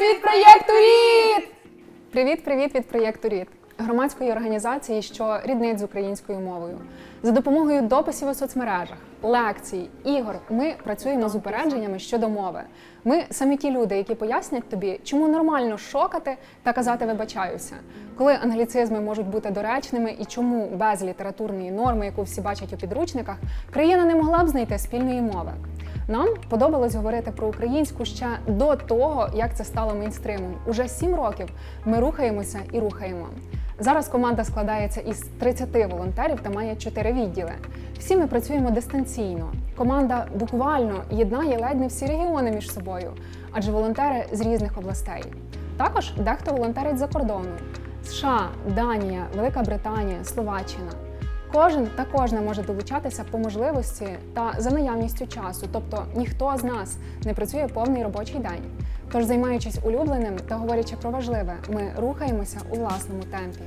від проєкту РІД! Привіт, привіт від проєкту РІД, громадської організації, що ріднить з українською мовою. За допомогою дописів у соцмережах, лекцій, ігор ми працюємо з упередженнями щодо мови. Ми самі ті люди, які пояснять тобі, чому нормально шокати та казати вибачаюся, коли англіцизми можуть бути доречними і чому без літературної норми, яку всі бачать у підручниках, країна не могла б знайти спільної мови. Нам подобалось говорити про українську ще до того, як це стало мейнстримом. Уже сім років ми рухаємося і рухаємо. Зараз команда складається із 30 волонтерів та має 4 відділи. Всі ми працюємо дистанційно. Команда буквально єднає ледь не всі регіони між собою, адже волонтери з різних областей. Також дехто волонтерить за кордону: США, Данія, Велика Британія, Словаччина. Кожен та кожна може долучатися по можливості та за наявністю часу, тобто ніхто з нас не працює повний робочий день. Тож, займаючись улюбленим та говорячи про важливе, ми рухаємося у власному темпі.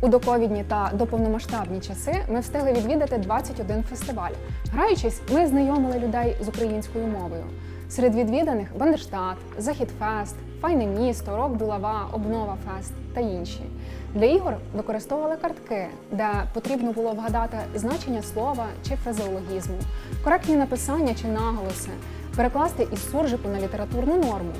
У доковідні та доповномасштабні часи ми встигли відвідати 21 фестиваль. Граючись, ми знайомили людей з українською мовою. Серед відвіданих Бандерштат, Західфест, Файне місто, Рок Булава, Обнова Фест та інші. Для ігор використовували картки, де потрібно було вгадати значення слова чи фразеологізму, коректні написання чи наголоси, перекласти із суржику на літературну норму.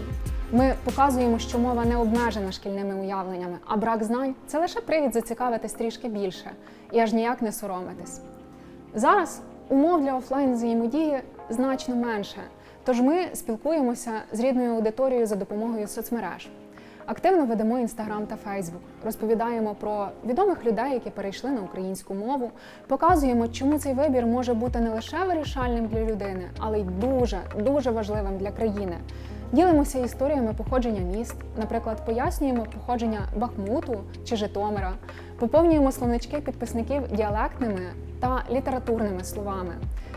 Ми показуємо, що мова не обмежена шкільними уявленнями, а брак знань це лише привід зацікавитись трішки більше і аж ніяк не соромитись. Зараз умов для офлайн взаємодії значно менше, тож ми спілкуємося з рідною аудиторією за допомогою соцмереж. Активно ведемо інстаграм та Фейсбук, розповідаємо про відомих людей, які перейшли на українську мову, показуємо, чому цей вибір може бути не лише вирішальним для людини, але й дуже дуже важливим для країни. Ділимося історіями походження міст, наприклад, пояснюємо походження Бахмуту чи Житомира, поповнюємо словнички підписників діалектними та літературними словами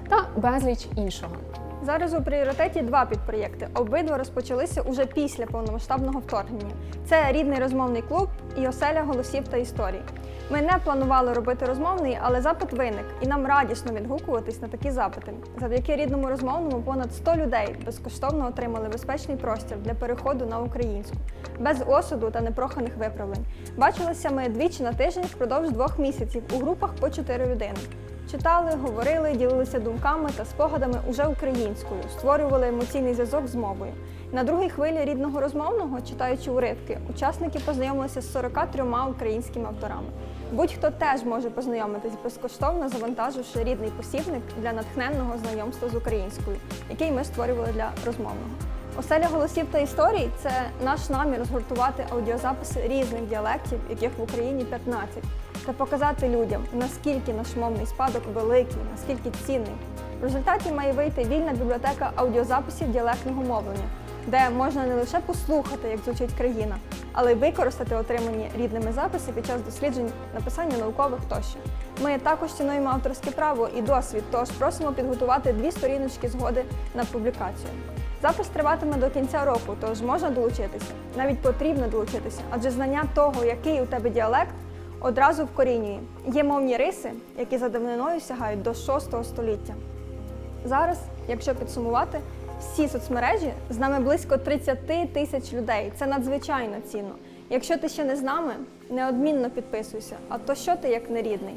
та безліч іншого. Зараз у пріоритеті два підпроєкти. Обидва розпочалися уже після повномасштабного вторгнення. Це рідний розмовний клуб і оселя голосів та історій. Ми не планували робити розмовний, але запит виник, і нам радісно відгукуватись на такі запити. Завдяки рідному розмовному понад 100 людей безкоштовно отримали безпечний простір для переходу на українську, без осуду та непроханих виправлень. Бачилися ми двічі на тиждень впродовж двох місяців у групах по 4 людини. Читали, говорили, ділилися думками та спогадами уже українською, створювали емоційний зв'язок з мовою. На другій хвилі рідного розмовного, читаючи уривки, учасники познайомилися з 43 українськими авторами. Будь-хто теж може познайомитись безкоштовно, завантаживши рідний посібник для натхненного знайомства з українською, який ми створювали для розмовного. Оселя голосів та історій це наш намір згуртувати аудіозаписи різних діалектів, яких в Україні 15, та показати людям, наскільки наш мовний спадок великий, наскільки цінний. В результаті має вийти вільна бібліотека аудіозаписів діалектного мовлення, де можна не лише послухати, як звучить країна, але й використати отримані рідними записи під час досліджень, написання наукових тощо. Ми також цінуємо авторське право і досвід, тож просимо підготувати дві сторіночки згоди на публікацію. Запис триватиме до кінця року, тож можна долучитися. Навіть потрібно долучитися, адже знання того, який у тебе діалект, одразу вкорінює. Є мовні риси, які за давниною сягають до 6 століття. Зараз, якщо підсумувати, всі соцмережі з нами близько 30 тисяч людей. Це надзвичайно цінно. Якщо ти ще не з нами, неодмінно підписуйся. А то що ти як нерідний?